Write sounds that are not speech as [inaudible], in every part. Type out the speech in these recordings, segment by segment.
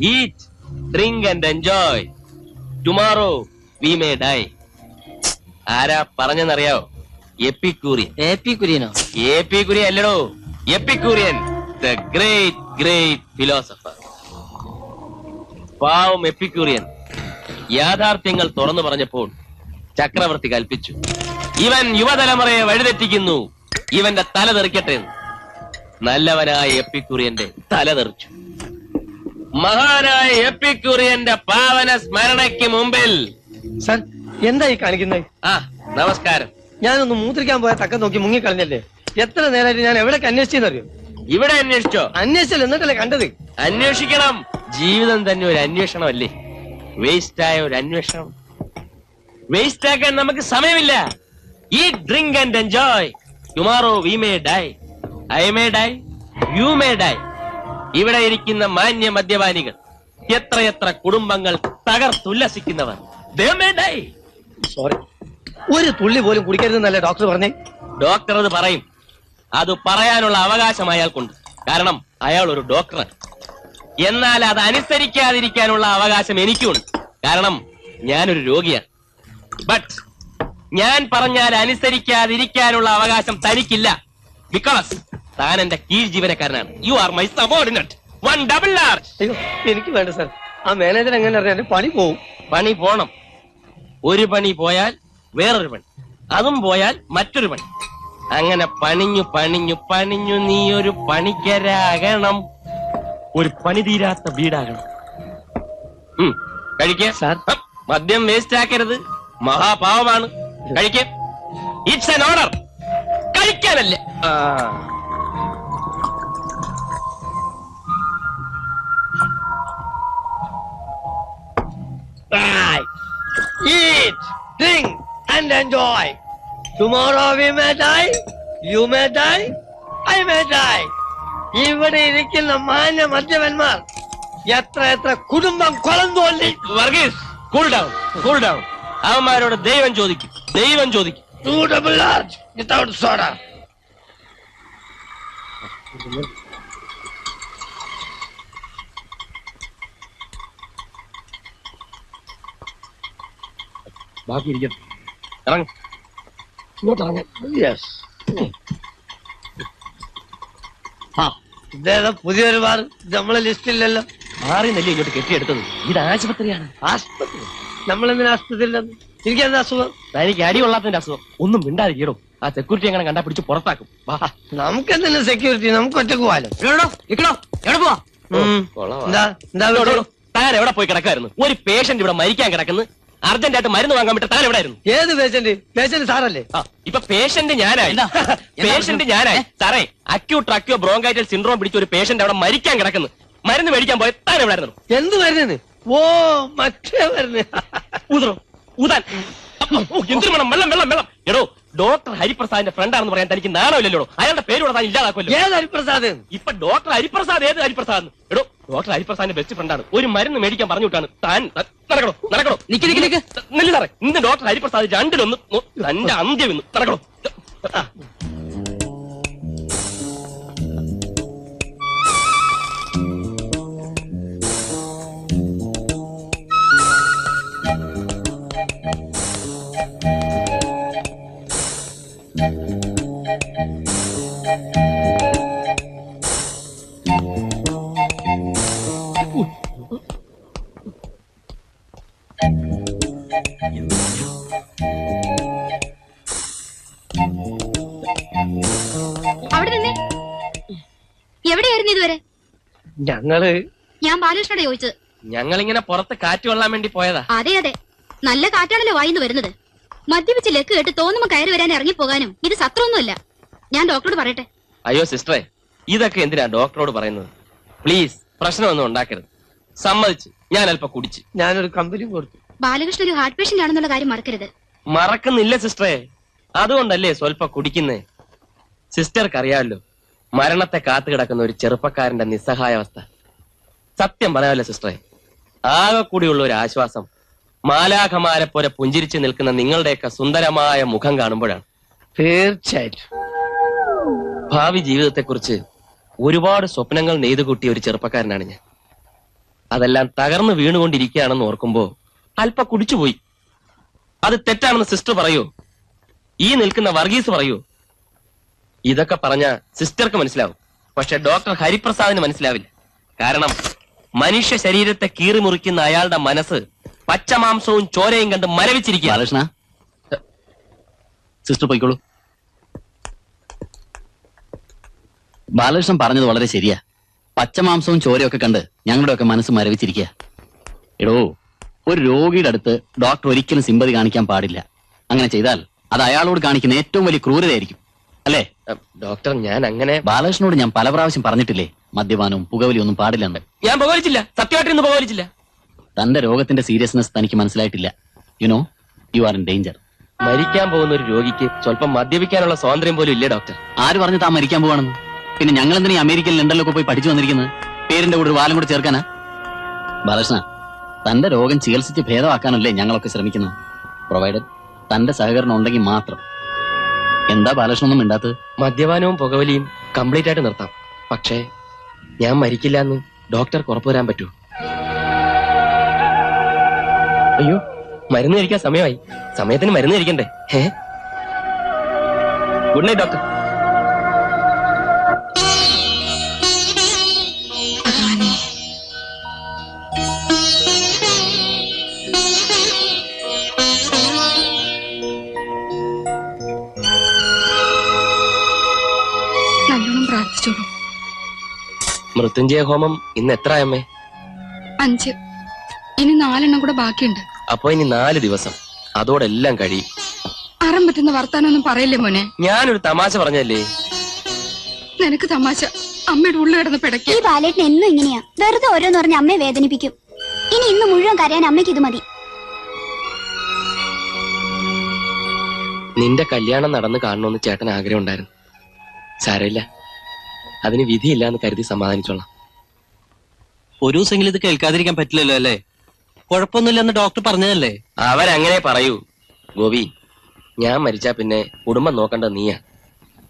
Eat drink and enjoy tomorrow we may die ആരാ പറഞ്ഞെന്നറിയാവോ? Epicurean. A A P Kurian അല്ലടോ Epicurean the great great philosopher പാവം Epicurean. യാഥാർത്ഥ്യങ്ങൾ തുറന്നു പറഞ്ഞപ്പോൾ ചക്രവർത്തി കൽപ്പിച്ചു. ഇവൻ യുവതലമുറയെ വഴിതെറ്റിക്കുന്നു. ഇവന്റെ തല തെറിക്കട്ടെ എന്ന്. നല്ലവനായ എപ്പിക്കുറിയന്റെ തല തെറിച്ചു. മഹാനായ എപ്പിക്കുറിയന്റെ പാവന സ്മരണയ്ക്ക് മുമ്പിൽ. സർ എന്തായി കാണിക്കുന്നത് ആ നമസ്കാരം. ഞാനൊന്ന് മൂത്രിക്കാൻ പോയ തക്കം നോക്കി മുങ്ങിക്കളഞ്ഞല്ലേ? എത്ര നേരമായിട്ട് ഞാൻ എവിടെ അന്വേഷിച്ചെന്നറിയോ? ഇവിടെ അന്വേഷിച്ചോ? അന്വേഷിച്ചല്ലോ എന്നിട്ടല്ലേ കണ്ടത്? അന്വേഷിക്കണം. ജീവിതം തന്നെ ഒരു അന്വേഷണം അല്ലേ വേസ്റ്റ് ആയ ഒരു അന്വേഷണം. വേസ്റ്റ് ആക്കാൻ നമുക്ക് സമയമില്ല. ഈ drink and enjoy tomorrow we may die I may die you may die ഇവിടെ ഇരിക്കുന്ന മാന്യ മദ്യപാനികൾ എത്രയെത്ര കുടുംബങ്ങൾ തകർത്തുല്ലസിക്കുന്നവർ. സോറി ഒരു തുള്ളി പോലും കുടിക്കരുതെന്നല്ലേ ഡോക്ടർ പറഞ്ഞേ? ഡോക്ടർ അത് പറയും. അത് പറയാനുള്ള അവകാശം അയാൾക്കുണ്ട്. കാരണം അയാൾ ഒരു ഡോക്ടറാണ് എന്നാൽ അത് അനുസരിക്കാതിരിക്കാനുള്ള അവകാശം എനിക്കുണ്ട്. കാരണം ഞാനൊരു രോഗിയാണ്. ബട്ട് ഞാൻ പറഞ്ഞാൽ അനുസരിക്കാതിരിക്കാനുള്ള അവകാശം തനിക്കില്ല. ബിക്കോസ് താൻ എന്റെ കീഴ് ജീവനക്കാരനാണ്. You are my subordinate one double R അയ്യോ എനിക്ക് വേണ്ട സാർ. ആ മാനേജർ എങ്ങനെ എന്റെ പണി പോവും. പണി പോണം. ഒരു പണി പോയാൽ വേറൊരു പണി. അതും പോയാൽ മറ്റൊരു പണി. അങ്ങനെ പണിഞ്ഞു പണിഞ്ഞു പണിഞ്ഞു നീ ഒരു പണിക്കരാകണം. ഒരു പണി തീരാത്ത വീടാകണം. കഴിക്ക്. സാർ. മദ്യം വേസ്റ്റ് ആക്കരുത്. മഹാപാവമാണ്. കഴിക്കേ. ഇറ്റ്സ് എൻ ഓർഡർ കഴിക്കാനല്ലേ? ആ. Right. Eat, drink, and enjoy. Tomorrow we may die, you may die, I may die. ഇവിടെ ഇരിക്കുന്ന മാന്യ മദ്യപന്മാർ എത്ര എത്ര കുടുംബം കൊളം തോന്നി Varghese cool down cool down അവന്മാരോട് ദൈവം ചോദിക്കും ദൈവം ചോദിക്കും two double large without soda ബാക്കി ഇരിക്കട്ടെ ഇറങ്ങും. ഇങ്ങോട്ട് ഇറങ്ങാൻ യെസ് ഇതേതാ പുതിയൊരു ബാർ നമ്മളെ ലിസ്റ്റില്ലല്ലോ മാറി നെല്ലി ഇങ്ങോട്ട് കെട്ടിയെടുത്തത്? ഇത് ആശുപത്രിയാണ്. ആസ്പത്രി നമ്മളെന്തിനാ ആസ്പത്രിയില്ലെന്ന് എനിക്കെന്താ അസുഖം? തനിക്ക് അടി കൊള്ളാത്തതിന്റെ അസുഖം. ഒന്നും മിണ്ടാതിരിക്കടോ. ആ സെക്യൂരിറ്റി അങ്ങനെ കണ്ടാ പിടിച്ച് പുറത്താക്കും. നമുക്ക് എന്തെങ്കിലും സെക്യൂരിറ്റി നമുക്ക് ഒറ്റയ്ക്ക് പോവാലോ. എവിടെ പോവാ? താൻ എവിടെ പോയി കിടക്കായിരുന്നു ഒരു പേഷ്യന്റ് ഇവിടെ മരിക്കാൻ കിടക്കുന്നു. അർജന്റ് ആയിട്ട് മരുന്ന് വാങ്ങാൻ വിട്ട് താൻ എവിടെ ആയിരുന്നു ഏത് പേഷ്യന്റ് പേഷ്യന്റ് സാറല്ലേ? ആ, ഇപ്പൊ പേഷ്യന്റ് ഞാനായി. പേഷ്യന്റ് ഞാനായി. സാറേ അക്യൂട്ട് ട്രക്യോ ബ്രോങ്കൈറ്റൽ സിൻഡ്രോം പിടിച്ച ഒരു പേഷ്യന്റ് അവിടെ മരിക്കാൻ കിടക്കുന്നു. മരുന്ന് മേടിക്കാൻ പോയ താൻ എവിടെ ആയിരുന്നു എന്ത് മരുന്ന്? ഓ മറ്റേ മരുന്ന്. ഊതറോ ഊതാൻ. എന്തിനു എന്തൊരു മണം. വെള്ളം വെള്ളം വെള്ളം. എടോ ഡോക്ടർ ഹരിപ്രസാദിന്റെ ഫ്രണ്ടാണെന്ന് പറയാൻ തനിക്ക് നാണമില്ലല്ലോ അയാളുടെ പേര് താൻ ഇല്ലാതാക്കുമല്ലോ. ഏത് ഹരിപ്രസാദ്? ഇപ്പൊ ഡോക്ടർ ഹരിപ്രസാദ് ഏത് ഹരിപ്രസാദ്? എടോ ഡോക്ടർ ഹരിപ്രസാദിന്റെ ബെസ്റ്റ് ഫ്രണ്ടാണ് ഒരു മരുന്ന് മേടിക്കാൻ പറഞ്ഞു വിട്ടാണ് താൻ നടക്കണോ? നടക്കണോ? നിക്ക് നിക്ക് നിക്ക്. നെല്ല് സാറേ ഇന്ന് ഡോക്ടർ ഹരിപ്രസാദ് രണ്ടിലൊന്ന് തന്റെ അന്ത്യം ഇന്ന്. നടക്കണോ? ഞങ്ങൾ ഞാൻ ബാലകൃഷ്ണനോട് ചോദിച്ചത്. ഞങ്ങൾ ഇങ്ങനെ പുറത്ത് കാറ്റ് കൊള്ളാൻ വേണ്ടി പോയതാ. അതെ അതെ. നല്ല കാറ്റാണല്ലോ വായിന്ന് വരുന്നത്. മദ്യപിച്ച് ലക്ക് കേട്ട് തോന്നുമ്പോ കയറി വരാൻ ഇറങ്ങിപ്പോകാനും ഇത് സത്രമൊന്നുമല്ല ഞാൻ ഡോക്ടറോട് പറയട്ടെ. അയ്യോ സിസ്റ്ററെ ഇതൊക്കെ എന്തിനാ ഡോക്ടറോട് പറയുന്നത്? പ്ലീസ് പ്രശ്നമൊന്നും ഉണ്ടാക്കരുത്. സമ്മതിച്ച് ഞാൻ അല്പം കുടിച്ച്. ഞാനൊരു കമ്പനി കൊടുത്തു. ബാലകൃഷ്ണ ഒരു ഹാർട്ട് പേഷ്യന്റ് ആണെന്നുള്ള കാര്യം മറക്കരുത്. മറക്കുന്നില്ല സിസ്റ്ററെ. അതുകൊണ്ടല്ലേ സ്വല്പം കുടിക്കുന്നേ? സിസ്റ്റർക്ക് അറിയാമല്ലോ മരണത്തെ കാത്തു കിടക്കുന്ന ഒരു ചെറുപ്പക്കാരന്റെ നിസ്സഹായാവസ്ഥ സത്യം പറയാമല്ലോ സിസ്റ്ററെ? ആകെ കൂടിയുള്ള ഒരു ആശ്വാസം മാലാഖമാരെ പോലെ പുഞ്ചിരിച്ചു നിൽക്കുന്ന നിങ്ങളുടെയൊക്കെ സുന്ദരമായ മുഖം കാണുമ്പോഴാണ്. തീർച്ചയായിട്ടും. ഭാവി ജീവിതത്തെക്കുറിച്ച് ഒരുപാട് സ്വപ്നങ്ങൾ നെയ്തു കൂട്ടിയ ഒരു ചെറുപ്പക്കാരനാണ് ഞാൻ. അതെല്ലാം തകർന്നു വീണുകൊണ്ടിരിക്കുകയാണെന്ന് ഓർക്കുമ്പോ അല്പ കുടിച്ചുപോയി. അത് തെറ്റാണെന്ന് സിസ്റ്റർ പറയൂ. ഈ നിൽക്കുന്ന വർഗീസ് പറയൂ. ഇതൊക്കെ പറഞ്ഞ സിസ്റ്റർക്ക് മനസ്സിലാവും. പക്ഷെ ഡോക്ടർ ഹരിപ്രസാദിന് മനസ്സിലാവില്ല. കാരണം മനുഷ്യ ശരീരത്തെ കീറി മുറിക്കുന്ന അയാളുടെ മനസ്സ് പച്ചമാംസവും ചോരയും കണ്ട് മരവിച്ചിരിക്കുക ബാലകൃഷ്ണ സിസ്റ്റർ പോയിക്കോളൂ. ബാലകൃഷ്ണൻ പറഞ്ഞത് വളരെ ശരിയാ. പച്ചമാംസവും ചോരയൊക്കെ കണ്ട് ഞങ്ങളുടെയൊക്കെ മനസ്സ് മരവിച്ചിരിക്കുക എടോ ഒരു രോഗിയുടെ അടുത്ത് ഡോക്ടർ ഒരിക്കലും സിമ്പതി കാണിക്കാൻ പാടില്ല. അങ്ങനെ ചെയ്താൽ അത് അയാളോട് കാണിക്കുന്ന ഏറ്റവും വലിയ ക്രൂരതയായിരിക്കും. അല്ലേ? ഡോക്ടർ ഞാൻ അങ്ങനെ ബാലകൃഷ്ണനോട് ഞാൻ പല പ്രാവശ്യം പറഞ്ഞിട്ടില്ലേ? മദ്യപാനവും പുകവലി ഒന്നും പാടില്ലെന്ന്. ഞാൻ പുകവലിച്ചില്ല. സത്യമായിട്ടൊന്നും പുകവലിച്ചില്ല. തന്റെ രോഗത്തിന്റെ സീരിയസ്നെസ് തനിക്ക് മനസ്സിലായിട്ടില്ല. You know you are in danger മരിക്കാൻ പോകുന്ന ഒരു രോഗിക്ക് സ്വല്പം മദ്യപിക്കാനുള്ള സ്വാതന്ത്ര്യം പോലും ഇല്ലേ ഡോക്ടർ? ആര് പറഞ്ഞു താൻ മരിക്കാൻ പോവാണെന്ന്? പിന്നെ ഞങ്ങൾ എന്തിനാ ഈ അമേരിക്കയിൽ ലണ്ടനിലൊക്കെ പോയി പഠിച്ചു വന്നിരിക്കുന്നത്? പേരിന്റെ കൂടെ ഒരു വാലം കൂടെ ചേർക്കാനാ? ബാലകൃഷ്ണ തന്റെ രോഗം ചികിത്സിച്ച് ഭേദമാക്കാനല്ലേ ഞങ്ങളൊക്കെ ശ്രമിക്കുന്നത്? പ്രൊവൈഡഡ് തന്റെ സഹകരണം ഉണ്ടെങ്കിൽ മാത്രം. എന്താ ബാലകൃഷ്ണൻ ഒന്നും മിണ്ടാത്തത്? മദ്യപാനവും പുകവലിയും കംപ്ലീറ്റ് ആയിട്ട് നിർത്താം. പക്ഷേ ഞാൻ മരിക്കില്ല എന്ന് ഡോക്ടർ ഉറപ്പുവരാൻ പറ്റൂ അയ്യോ മരുന്ന് കഴിക്കാൻ സമയമായി. സമയത്തിന് മരുന്ന് കഴിക്കണ്ടേ? Good night doctor. മൃത്യുഞ്ജയ ഹോമം ഇന്ന് എത്ര അമ്മേ അഞ്ച്. ഇനി നാലെണ്ണം കൂടെ ബാക്കിയുണ്ട്. അപ്പൊ ഇനി നാല് ദിവസം. അതോടെ എല്ലാം കഴിയും. അറം പറ്റുന്ന വർത്താനൊന്നും പറയില്ലേ മോനെ? ഞാനൊരു തമാശ പറഞ്ഞല്ലേ നിനക്ക് തമാശ. അമ്മയുടെ ഉള്ളു കിടന്ന് പിടയ്ക്ക്. ഈ ബാലേട്ടൻ എന്നും ഇങ്ങനെയാ. വെറുതെ ഓരോന്ന് പറഞ്ഞ് അമ്മയെ വേദനിപ്പിക്കും. ഇനി ഇന്ന് മുഴുവൻ കരയാൻ അമ്മയ്ക്ക് ഇത് മതി. നിന്റെ കല്യാണം നടന്ന് കാണണമെന്ന് ചേട്ടൻ ആഗ്രഹം ഉണ്ടായിരുന്നു. സാരമില്ല. അതിന് വിധിയില്ല എന്ന് കരുതി സമാധാനിച്ചോളാം. ഒരു ദിവസമെങ്കിലും ഇത് കേൾക്കാതിരിക്കാൻ പറ്റില്ലല്ലോ അല്ലേ? കുഴപ്പമൊന്നുമില്ലെന്ന് ഡോക്ടർ പറഞ്ഞതല്ലേ? അവരങ്ങനെ പറയൂ. ഗോപി ഞാൻ മരിച്ചാ പിന്നെ കുടുംബം നോക്കേണ്ട നീയാ.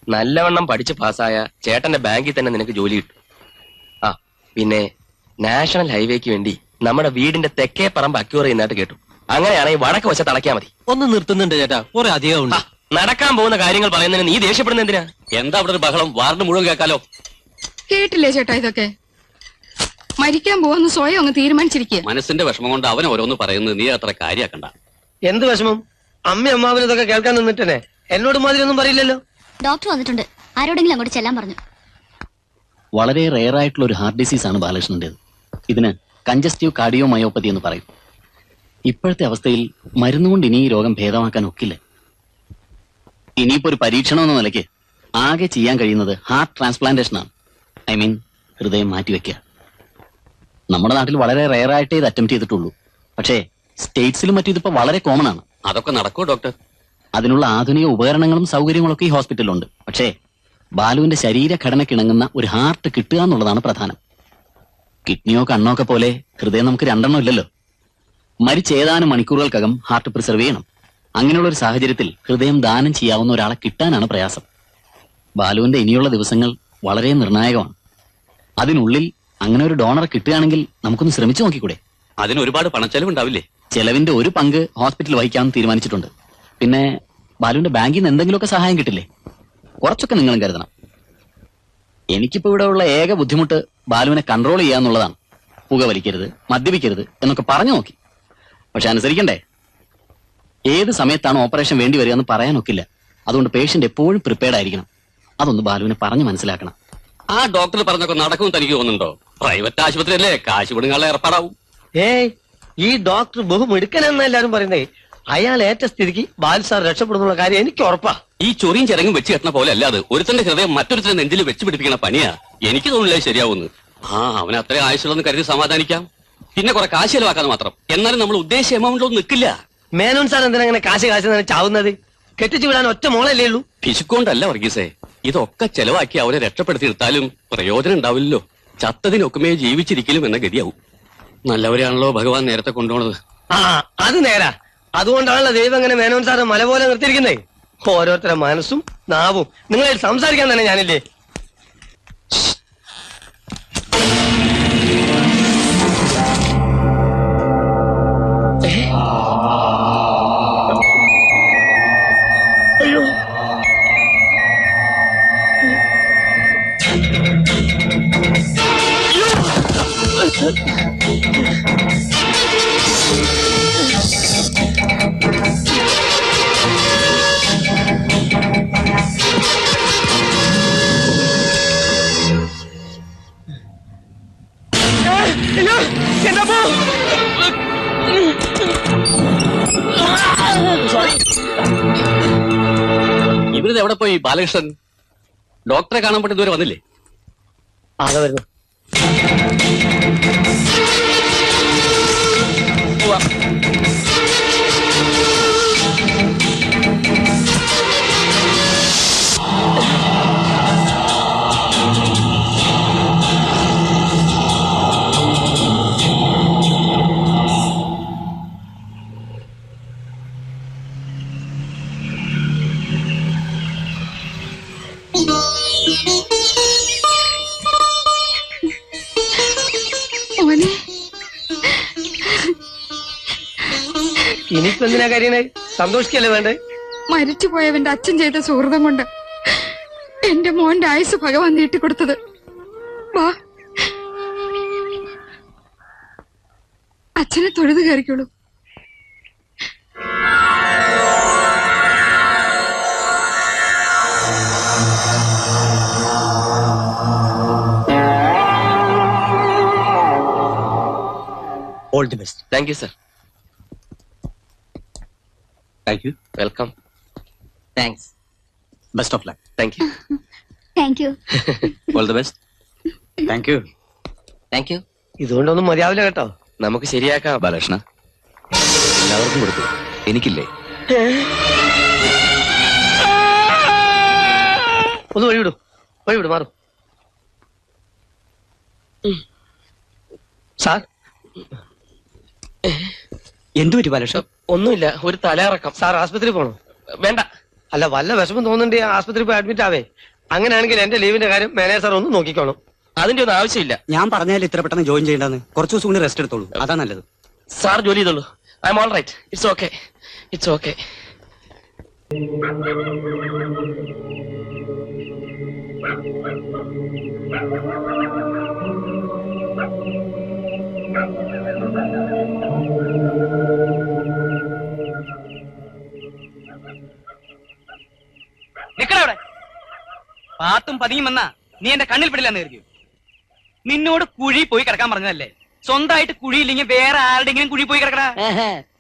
നല്ലവണ്ണം പഠിച്ച് പാസ്സായ ചേട്ടന്റെ ബാങ്കിൽ തന്നെ നിനക്ക് ജോലി കിട്ടും. ആ പിന്നെ നാഷണൽ ഹൈവേക്ക് വേണ്ടി നമ്മുടെ വീടിന്റെ തെക്കേ പറമ്പ് അക്യൂർ ചെയ്യുന്നതായിട്ട് കേട്ടു. അങ്ങനെയാണെങ്കിൽ വടക്ക് വശത്ത് അടയ്ക്കാ മതി. ഒന്ന് നിർത്തുന്നുണ്ട് ചേട്ടാ. കുറെ അധികം ഉണ്ടാ. ഉണ്ട് നടക്കാൻ പോകുന്ന കാര്യങ്ങൾ പറയുന്നതിന് നീ ദേഷ്യപ്പെടുന്ന എന്തിനാ? എന്താ അവിടെ ഒരു ബഹളം? വാർഡ് മുഴുവൻ കേൾക്കാലോ. കേട്ടില്ലേ ചേട്ടാ ഇതൊക്കെ? മരിക്കാൻ പോവുന്ന സ്വയം അങ്ങ് തീരുമാനിച്ചിരിക്കുക മനസ്സിന്റെ വിഷമം കൊണ്ട് അവൻ ഓരോന്ന് പറയുന്നത് നീ അത്ര കാര്യാക്കണ്ട. എന്ത് വിഷമം? അമ്മ അമ്മാവനും ഇതൊക്കെ കേൾക്കാൻ നിന്നിട്ടനെ. എന്നോട് മാതിരി ഒന്നും പറയില്ലല്ലോ. ഡോക്ടർ വന്നിട്ടുണ്ട്. ആരോടെങ്കിലും അങ്ങോട്ട് ചെല്ലാൻ പറഞ്ഞു. വളരെ റെയർ ആയിട്ടുള്ള ഒരു ഹാർട്ട് ഡിസീസ് ആണ് ബാലകൃഷ്ണന്റേത്. ഇതിന് കഞ്ചസ്റ്റീവ് കാർഡിയോ മയോപ്പതി എന്ന് പറയും. ഇപ്പോഴത്തെ അവസ്ഥയിൽ മരുന്നുകൊണ്ട് ഇനി ഈ രോഗം ഭേദമാക്കാൻ ഒക്കില്ല. ഇനിയിപ്പോ ഒരു പരീക്ഷണം എന്ന നിലയ്ക്ക് ആകെ ചെയ്യാൻ കഴിയുന്നത് ഹാർട്ട് ട്രാൻസ്പ്ലാന്റേഷൻ ആണ്. ഐ മീൻ ഹൃദയം മാറ്റിവെക്കുക. നമ്മുടെ നാട്ടിൽ വളരെ റെയർ ആയിട്ടേ ഇത് അറ്റംപ്റ്റ് ചെയ്തിട്ടുള്ളൂ. പക്ഷേ സ്റ്റേറ്റ്സിലും മറ്റും ഇതിപ്പോ വളരെ കോമൺ ആണ്. അതൊക്കെ നടക്കോ ഡോക്ടർ അതിനുള്ള ആധുനിക ഉപകരണങ്ങളും സൗകര്യങ്ങളും ഒക്കെ ഈ ഹോസ്പിറ്റലിലുണ്ട് പക്ഷേ ബാലുവിന്റെ ശരീരഘടനക്കിണങ്ങുന്ന ഒരു ഹാർട്ട് കിട്ടുക എന്നുള്ളതാണ് പ്രധാനം. കിഡ്നിയോ കണ്ണോ ഒക്കെ പോലെ ഹൃദയം നമുക്ക് രണ്ടെണ്ണം ഇല്ലല്ലോ. മരിച്ചേതാനും മണിക്കൂറുകൾക്കകം ഹാർട്ട് പ്രിസർവ് ചെയ്യണം. അങ്ങനെയുള്ള ഒരു സാഹചര്യത്തിൽ ഹൃദയം ദാനം ചെയ്യാവുന്ന ഒരാളെ കിട്ടാനാണ് പ്രയാസം. ബാലുവിന്റെ ഇനിയുള്ള ദിവസങ്ങൾ വളരെ നിർണായകമാണ്. അതിനുള്ളിൽ അങ്ങനെ ഒരു ഡോണറെ കിട്ടുകയാണെങ്കിൽ നമുക്കൊന്ന് ശ്രമിച്ചു നോക്കിക്കൂടെ? അതിന് ഒരുപാട് പണച്ചെലവുണ്ടാവില്ലേ? ചെലവിന്റെ ഒരു പങ്ക് ഹോസ്പിറ്റൽ വഹിക്കാമെന്ന് തീരുമാനിച്ചിട്ടുണ്ട്. പിന്നെ ബാലുവിന്റെ ബാങ്കിൽ നിന്ന് എന്തെങ്കിലുമൊക്കെ സഹായം കിട്ടില്ലേ? കുറച്ചൊക്കെ നിങ്ങളും കരുതണം. എനിക്കിപ്പോ ഇവിടെ ഉള്ള ഏക ബുദ്ധിമുട്ട് ബാലുവിനെ കൺട്രോൾ ചെയ്യാന്നുള്ളതാണ്. പുക വലിക്കരുത് മദ്യപിക്കരുത് എന്നൊക്കെ പറഞ്ഞു നോക്കി. പക്ഷെ അനുസരിക്കണ്ടേ? ഏത് സമയത്താണ് ഓപ്പറേഷൻ വേണ്ടി വരിക എന്ന് പറയാനൊക്കില്ല. അതുകൊണ്ട് പേഷ്യന്റ് എപ്പോഴും പ്രിപ്പയർഡ് ആയിരിക്കണം. അതൊന്ന് ബാലുവിനെ പറഞ്ഞു മനസ്സിലാക്കണം. ആ ഡോക്ടർ പറഞ്ഞൊക്കെ നടക്കും തനിക്ക് തോന്നുന്നുണ്ടോ? പ്രൈവറ്റ് ആശുപത്രി അല്ലേ കാശ് വിടുങ്ങാനുള്ള ഏർപ്പാടാവും. ഏയ് ഈ ഡോക്ടർ ബഹുമെടുക്കനെന്ന് എല്ലാരും പറയുന്നേ. അയാൾ ഏറ്റ സ്ഥിതിക്ക് ബാൽ സാർ രക്ഷപ്പെടുന്നുള്ള കാര്യം എനിക്ക് ഉറപ്പാ. ഈ ചൊറിയും ചിറങ്ങും വെച്ച് കെട്ടണ പോലെ അല്ലാതെ ഒരുത്തന്റെ ഹൃദയം മറ്റൊരുത്തന്റെ നെഞ്ചിൽ വെച്ച് പിടിപ്പിക്കണ പണിയാ. എനിക്ക് തോന്നില്ല ശരിയാവുന്നു ആ അവൻ അത്രയും ആയുസുള്ളതെന്ന് കരുതി സമാധാനിക്കാം. പിന്നെ കുറെ കാശ് ചെലവാക്കാതെ മാത്രം. എന്നാലും നമ്മൾ ഉദ്ദേശിച്ച എമൗണ്ടിലൊന്നും നിൽക്കില്ല മേനോൻ സാർ എന്തിനാ അങ്ങനെ കാശ് കാശ് തന്നെ ചാവുന്നത്? കെട്ടിച്ചു വിടാൻ ഒറ്റ മോളല്ലേ ഉള്ളൂ. പിശുക്കൊണ്ടല്ല വർഗീസേ. ഇതൊക്കെ ചെലവാക്കി അവരെ രക്ഷപ്പെടുത്തി എടുത്താലും പ്രയോജനം ഉണ്ടാവില്ലല്ലോ. ചത്തതിനൊക്കുമേ ജീവിച്ചിരിക്കലും എന്ന ഗതിയാവും. നല്ലവരാണല്ലോ ഭഗവാൻ നേരത്തെ കൊണ്ടുപോണത്. ആ അത് നേരാ. അതുകൊണ്ടാണല്ലോ ദൈവം അങ്ങനെ മേനോൻ സാറ് മല പോലെ നിർത്തിയിരിക്കുന്നേ. ഓരോരുത്തരുടെ മനസ്സും നാവും. നിങ്ങളായിട്ട് സംസാരിക്കാൻ തന്നെ ഞാനില്ലേ? ബാലകൃഷ്ണൻ. ഡോക്ടറെ കാണാൻ പറ്റുന്ന ഇതുവരെ വന്നില്ലേ? അതെ വരുന്നു. ഇനിയിപ്പോ എന്തിനാ കാര്യണേ? സന്തോഷിക്കല്ലേ വേണ്ടേ? മരിച്ചുപോയവന്റെ അച്ഛൻ ചെയ്ത സുഹൃതം കൊണ്ട് എന്റെ മോന്റെ ആയുസ് ഭഗവാൻ നീട്ടിക്കൊടുത്തത്. വാ അച്ഛനെ തൊഴുത് കയറിക്കോളൂ. All the best thank you sir thank you welcome thanks best of luck thank you thank you all the best thank you thank you ഇതുകൊണ്ടൊന്നും മതിയാവില്ല കേട്ടോ. നമുക്ക് ശരിയാക്കാം. ബാലകൃഷ്ണ എല്ലാവർക്കും കൊടുത്തു. എനിക്കില്ലേ? ഒന്ന് വഴിവിടൂ. വഴിവിടൂ മാറും. സാർ? എന്തു പറ്റി ഒന്നുമില്ല ഒരു തലയിറക്കം സാർ ആസ്പത്രി പോണോ. വേണ്ട. അല്ല വല്ല വിഷമം തോന്നുന്നുണ്ട് ആസ്പത്രി പോയി അഡ്മിറ്റ് ആവേ. അങ്ങനെയാണെങ്കിൽ എന്റെ ലീവിന്റെ കാര്യം മാനേജർ ഒന്ന് നോക്കിക്കോണം. അതിന്റെ ഒന്നും ആവശ്യമില്ല. ഞാൻ പറഞ്ഞാൽ ഇത്ര പെട്ടെന്ന് ജോയിൻ ചെയ്യേണ്ടെന്ന്. കുറച്ച് ദിവസം കൂടി റെസ്റ്റ് എടുത്തോളൂ. അതാ നല്ലത്. സാർ ജോലി ചെയ്തോളൂ. I'm all right it's okay it's okay നിക്കടവിടെ പാത്തും പതിയും വന്നാ നീ എന്റെ കണ്ണിൽ പെടില്ലെന്ന് കരുതി നിന്നോട് കുഴി പോയി കിടക്കാൻ പറഞ്ഞതല്ലേ? സ്വന്തമായിട്ട് കുഴിയില്ലെങ്കിൽ വേറെ ആരുടെങ്കിലും കുഴി പോയി കിടക്കടാ.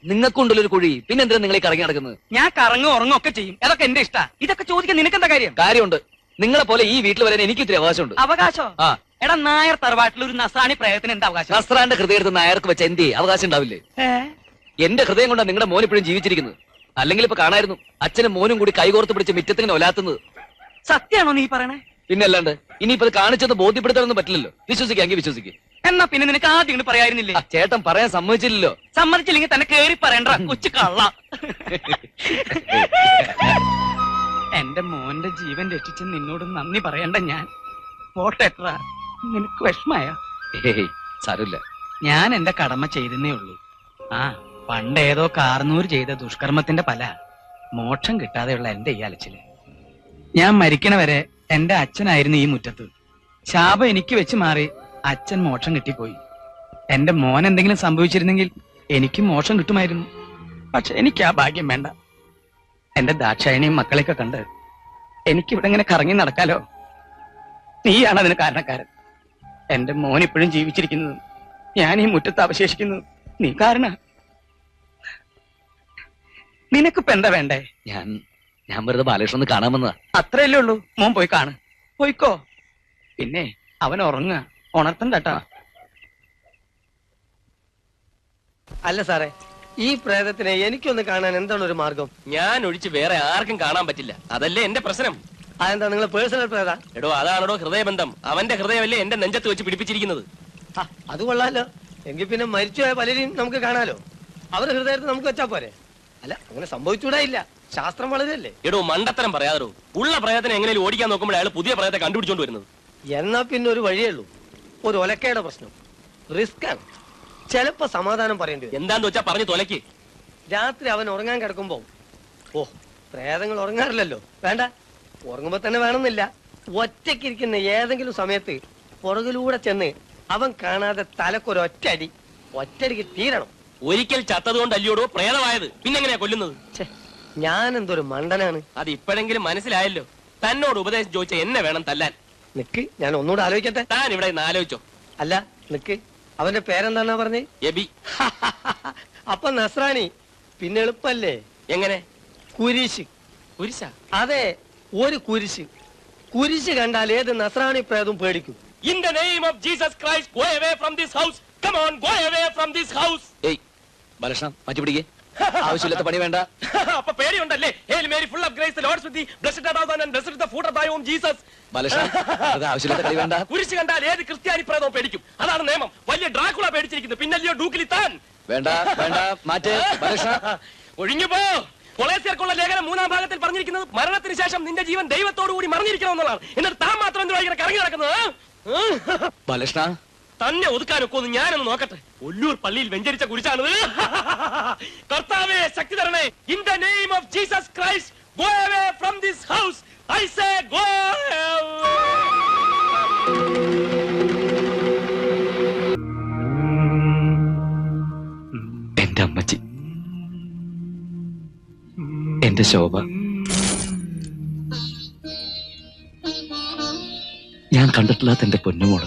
നിങ്ങൾക്കുണ്ടല്ലോ ഒരു കുഴി. പിന്നെന്തിനാ നിങ്ങൾ ഈ കറങ്ങി നടക്കുന്നത്? ഞാൻ കറങ്ങും ഉറങ്ങും ഒക്കെ ചെയ്യും. അതൊക്കെ എന്റെ ഇഷ്ടാ. ഇതൊക്കെ ചോദിക്കാൻ നിനക്കെന്താ കാര്യം? കാര്യമുണ്ട്. നിങ്ങളെ പോലെ ഈ വീട്ടിൽ വരാൻ എനിക്ക് ഇത്തിരി അവകാശമുണ്ട്. അവകാശോ? ആ. എടാ നായർ തറവാട്ടിൽ ഒരു നസ്രാണി പ്രയത്നം എന്താ അവകാശം? നസ്രാന്റെ ഹൃദയത്തിൽ നായർക്ക് വെച്ച എന്തി അവകാശം ഉണ്ടാവില്ലേ? എന്റെ ഹൃദയം കൊണ്ടാണ് നിങ്ങളുടെ മോൻ ഇപ്പോഴും ജീവിച്ചിരിക്കുന്നത്. അല്ലെങ്കിൽ ഇപ്പൊ കാണായിരുന്നു. അച്ഛനും മോനും കൂടി കൈകോർത്ത് പിടിച്ച് മിറ്റത്തിങ്ങനെ ഒലാത്തുന്നത്. സത്യാണോ നീ പറയണേ? പിന്നെ അല്ലാണ്ട് ഇനിയിപ്പോ ഇത് കാണിച്ചത് ബോധ്യപ്പെടുത്താനൊന്നും പറ്റില്ലല്ലോ. വിശ്വസിക്കാമെങ്കിൽ വിശ്വസിക്കും. എന്നാ പിന്നെ നിനക്ക് ആദ്യം ഇങ്ങനെ പറയായിരുന്നില്ലേ? ചേട്ടൻ പറയാൻ സമ്മതിച്ചില്ലല്ലോ. സമ്മതിച്ചില്ലെങ്കിൽ തന്നെ കേറി പറയണ്ട [laughs] കൊച്ചു കള്ള. [laughs] എന്റെ മോന്റെ ജീവൻ രക്ഷിച്ച് നിന്നോട് നന്ദി പറയണ്ട ഞാൻ. പോട്ടെട്ര നിനക്ക് വിഷമായ ഏയ് സാരമില്ല. ഞാൻ എന്റെ കടമ ചെയ്തെന്നേ ഉള്ളൂ. ആ പണ്ടേതോ ഏതോ കാർന്നൂർ ചെയ്ത ദുഷ്കർമ്മത്തിന്റെ പല. മോക്ഷം കിട്ടാതെയുള്ള എന്റെ ഈ അലച്ചിൽ. ഞാൻ മരിക്കണ വരെ എന്റെ അച്ഛനായിരുന്നു ഈ മുറ്റത്ത്. ശാപം എനിക്ക് വെച്ച് മാറി അച്ഛൻ മോക്ഷം കിട്ടിപ്പോയി. എന്റെ മോൻ എന്തെങ്കിലും സംഭവിച്ചിരുന്നെങ്കിൽ എനിക്കും മോക്ഷം കിട്ടുമായിരുന്നു. പക്ഷെ എനിക്ക് ആ ഭാഗ്യം വേണ്ട. എന്റെ ദാക്ഷായണിയും മക്കളെയൊക്കെ കണ്ട് എനിക്ക് ഇവിടെ ഇങ്ങനെ കറങ്ങി നടക്കാലോ? നീയാണ് അതിന് കാരണക്കാരൻ. എന്റെ മോൻ ഇപ്പോഴും ജീവിച്ചിരിക്കുന്നത് ഞാൻ ഈ മുറ്റത്ത് അവശേഷിക്കുന്നു. നീ കാരണ. നിനക്കിപ്പോ എന്താ വേണ്ടേ? ഞാൻ ഞാൻ വെറുതെ ബാലകൃഷ്ണൻ ഒന്ന് കാണാമെന്ന് അത്രയല്ലേ ഉള്ളൂ. മോൻ പോയി കാണ്. പോയിക്കോ. പിന്നെ? അവൻ ഉറങ്ങുക. ഉണർത്തണ്ടട്ടാ അല്ല സാറേ ഈ പ്രേതത്തിനെ എനിക്കൊന്ന് കാണാൻ എന്താണ് ഒരു മാർഗം? ഞാൻ ഒഴിച്ച് വേറെ ആർക്കും കാണാൻ പറ്റില്ല. അതല്ലേ എന്റെ പ്രശ്നം? അതെന്താ നിങ്ങൾ പേഴ്സണൽ പ്രേത? എടോ അതാണോ ഹൃദയബന്ധം. അവന്റെ ഹൃദയമല്ലേ എന്റെ നെഞ്ചത്ത് വെച്ച് പിടിപ്പിച്ചിരിക്കുന്നത്? ആ, അത് കൊള്ളാലോ. എങ്കിൽ പിന്നെ മരിച്ചുപോയ പലരെയും നമുക്ക് കാണാലോ. അവരുടെ ഹൃദയത്തിൽ നമുക്ക് വെച്ചാ പോരെ. അല്ല അങ്ങനെ സംഭവിച്ചൂടാ ഇല്ല ശാസ്ത്രം വളരെയല്ലേ? എടോ മണ്ടത്തരം പറയാതോ ഉള്ള പ്രയത്നം എങ്ങനെയും ഓടിക്കാൻ നോക്കുമ്പോൾ അയാൾ പുതിയ പ്രയത്തെ കണ്ടുപിടിച്ചോണ്ട് വരുന്നത്. എന്നാ പിന്നെ ഒരു വഴിയേ ഉള്ളൂ. ഒരു ഒലക്കയുടെ പ്രശ്നം. റിസ്ക് ആണ്. ചിലപ്പോ സമാധാനം പറയേണ്ടി വരും. എന്താന്ന് വെച്ചാ പറഞ്ഞു തൊലക്ക്. രാത്രി അവൻ ഉറങ്ങാൻ കിടക്കുമ്പോ ഓ പ്രേതങ്ങൾ ഉറങ്ങാറില്ലല്ലോ. വേണ്ട. ഉറങ്ങുമ്പോ തന്നെ വേണമെന്നില്ല. ഒറ്റയ്ക്കിരിക്കുന്ന ഏതെങ്കിലും സമയത്ത് പുറകിലൂടെ ചെന്ന് അവൻ കാണാതെ തലക്കൊരു ഒറ്റടി ഒറ്റടിക്ക് തീരണം. ഒരിക്കൽ ചത്തതുകൊണ്ട് അല്ലയോടോ പ്രേതമായത്. പിന്നെങ്ങനെയാ കൊല്ലുന്നത്? ഛെ, ഞാൻ എന്തൊരു മണ്ടനാണ്? അത് ഇപ്പോഴെങ്കിലും മനസ്സിലായല്ലോ. തന്നോട് ഉപദേശം ചോദിച്ച എന്നെ വേണം തല്ലാൻ. നിക്ക് ഞാൻ ഒന്നുകൂടെ ആലോചിക്കട്ടെ. താൻ ഇവിടെ നിന്ന് ആലോചിച്ചോ. അല്ല നിക്ക് അവന്റെ പേരെന്താന്നാ പറഞ്ഞേ? എബി. [laughs] അപ്പൊ നസ്രാണി പിന്നെ എളുപ്പല്ലേ? എങ്ങനെ? കുരിശ്. കുരിശ? അതെ ഒരു കുരിശ്. കുരിശ് കണ്ടാൽ ഏത് നസ്രാണി പ്രേതം പേടിക്കും. In the name of Jesus Christ go away from this house come on go away from this house ഏയ് ബാലകൃഷ്ണ മാറ്റി പിടിക്കേ. ആവശ്യമില്ലാത്ത പണി വേണ്ട. അപ്പൊ പേടിയുണ്ടല്ലേ? Hail Mary full of grace Lord's with blessed are and blessed the food of thy Jesus. Balakrishna അത് ആവശ്യമില്ലാത്ത കളി വേണ്ട. കുരിശ് കണ്ടാൽ ഏത് ക്രിസ്ത്യാനി പ്രേതവും പേടിക്കും. അതാണ് നിയമം. വലിയ ഡ്രാക്കുള പേടിച്ചിരിക്കുന്നു. പിന്നല്ലയോ ഡൂക്കിലി താൻ. വേണ്ട വേണ്ട മാറ്റ് ബാലകൃഷ്ണ ഒഴിഞ്ഞു പോ. കൊളേസിയർക്കുള്ള ലേഖനം മൂന്നാം ഭാഗത്തിൽ പറഞ്ഞിരിക്കുന്നത് മരണത്തിന് ശേഷം നിന്റെ ജീവൻ ദൈവത്തോടു കൂടി മറിഞ്ഞിരിക്കണം എന്നുള്ളതാണ് എന്നിട്ട് താൻ മാത്രം എന്തുവാ ഇങ്ങനെ കറങ്ങി നടക്കുന്നത് ആ? തന്നെ ഒതുക്കാനൊക്കെ ഒന്ന് ഞാനൊന്ന് നോക്കട്ടെ. ഒല്ലൂർ പള്ളിയിൽ വെഞ്ചരിച്ച കുരിശാണത്. [laughs] കർത്താവേ ശക്തി തരണേ in the name of Jesus Christ go away from this house I say go എന്റെ അമ്മച്ചി. എന്റെ ശോഭ. ഞാൻ കണ്ടിട്ടില്ലാത്ത എന്റെ പൊന്നുമോൾ.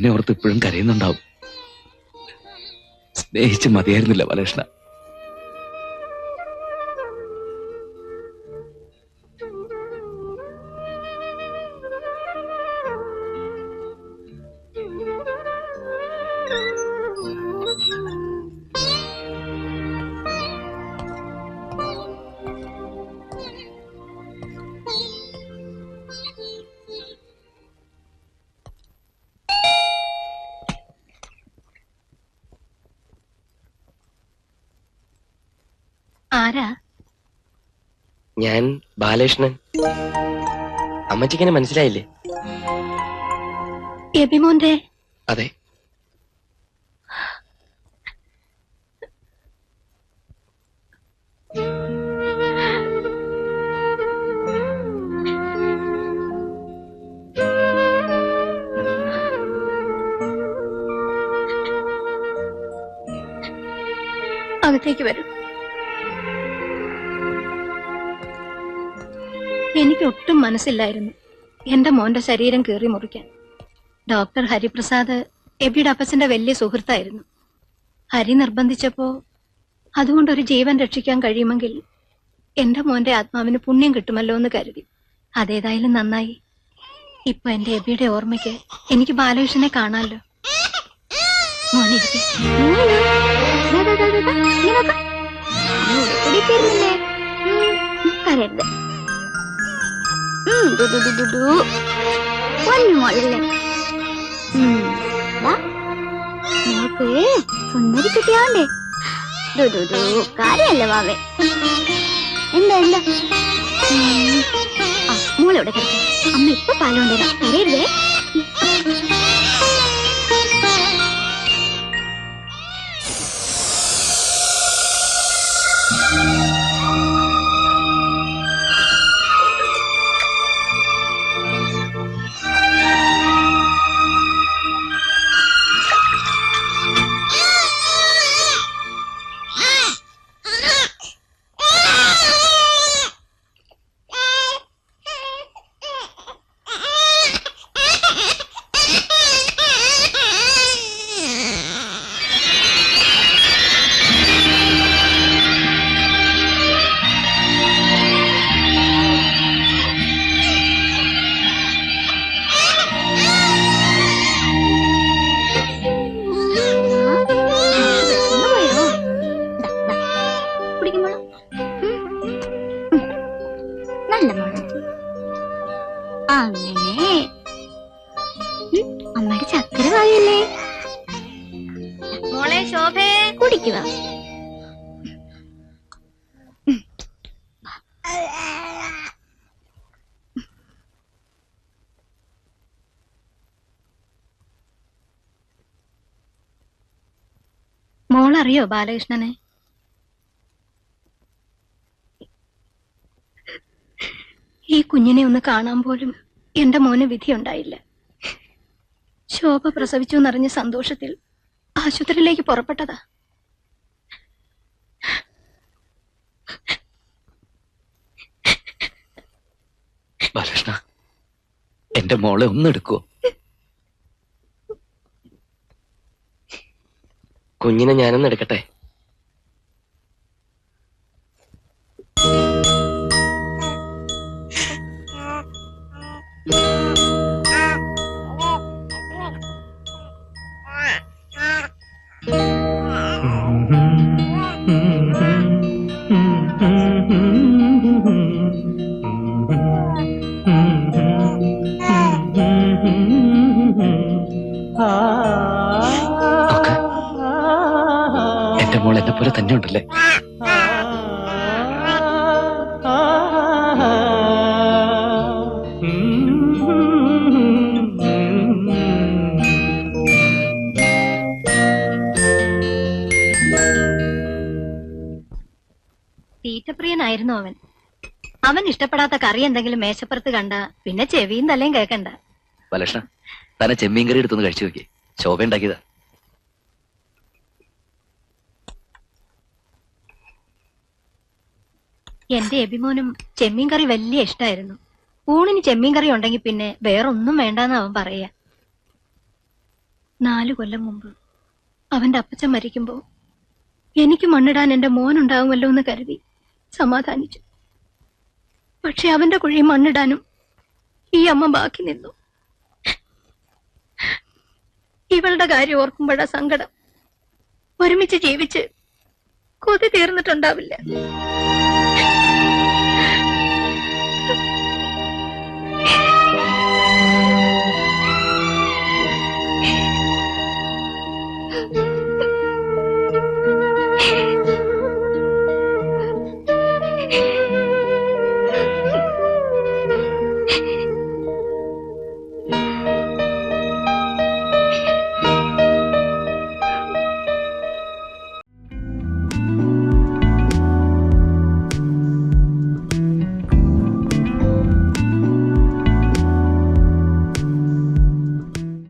എന്നെ ഓർത്ത് ഇപ്പോഴും കരയുന്നുണ്ടാവും. സ്നേഹിച്ച് മതിയായിരുന്നില്ല ബാലകൃഷ്ണ. ആരാ? ഞാൻ ബാലകൃഷ്ണൻ. അമ്മച്ചിങ്ങനെ മനസ്സിലായില്ലേ? എബിമോന്റെ? അതെ. അകത്തേക്ക് വരൂ. എനിക്ക് ഒട്ടും മനസ്സില്ലായിരുന്നു. എന്റെ മോന്റെ ശരീരം കീറി മുറിക്കാൻ. ഡോക്ടർ ഹരിപ്രസാദ് എബിയുടെ അപ്പച്ചന്റെ വലിയ സുഹൃത്തായിരുന്നു. ഹരി നിർബന്ധിച്ചപ്പോ അതുകൊണ്ട് ഒരു ജീവൻ രക്ഷിക്കാൻ കഴിയുമെങ്കിൽ എന്റെ മോന്റെ ആത്മാവിന് പുണ്യം കിട്ടുമല്ലോ എന്ന് കരുതി. അതേതായാലും നന്നായി. ഇപ്പൊ എന്റെ എബിയുടെ ഓർമ്മയ്ക്ക് എനിക്ക് ബാലകൃഷ്ണനെ കാണാമല്ലോ മോനിരിക്കെ കരയരുത് മോൾക്ക് സുന്ദരി കുട്ടിയാവണ്ടേ കാര്യല്ല വാവേ എന്താ എന്താ മോളെവിടെ കിടക്കും അമ്മ ഇപ്പൊ പാലുകൊണ്ടുവരാം കരയരുതേ മോളറിയോ ബാലകൃഷ്ണനെ? ഈ കുഞ്ഞിനെ ഒന്ന് കാണാൻ പോലും എന്റെ മോന് വിധിയുണ്ടായില്ല. ശോഭ പ്രസവിച്ചു എന്നറിഞ്ഞ സന്തോഷത്തിൽ ആശുപത്രിയിലേക്ക് പുറപ്പെട്ടതാ. ബാലകൃഷ്ണ എന്റെ മോളെ ഒന്നെടുക്കോ കുഞ്ഞിനെ ഞാനൊന്ന് എടുക്കട്ടെ? തീറ്റപ്രിയനായിരുന്നു അവൻ. അവൻ ഇഷ്ടപ്പെടാത്ത കറി എന്തെങ്കിലും മേശപ്പുറത്ത് കണ്ട പിന്നെ ചെവിയും തലയും കേൾക്കണ്ട ബാലകൃഷ്ണ തന്നെ ചെമ്മീൻ കറി എടുത്തൊന്ന് കഴിച്ചു നോക്കി ശോഭ ഉണ്ടാക്കിയതാ. എന്റെ എബിമോനും ചെമ്മീൻ കറി വലിയ ഇഷ്ടായിരുന്നു. ഊണിന് ചെമ്മീൻ കറി ഉണ്ടെങ്കിൽ പിന്നെ വേറൊന്നും വേണ്ടെന്ന് അവൻ പറയാ. നാലു കൊല്ലം മുമ്പ് അവന്റെ അപ്പച്ചൻ മരിക്കുമ്പോ എനിക്ക് മണ്ണിടാൻ എന്റെ മോൻ ഉണ്ടാവുമല്ലോ എന്ന് കരുതി. സമാധാനിച്ചു. പക്ഷെ അവന്റെ കുഴി മണ്ണിടാനും ഈ അമ്മ ബാക്കി നിന്നു. ഇവളുടെ കാര്യം ഓർക്കുമ്പോഴാ സങ്കടം. ഒരുമിച്ച് ജീവിച്ച് കൊതി തീർന്നിട്ടുണ്ടാവില്ല.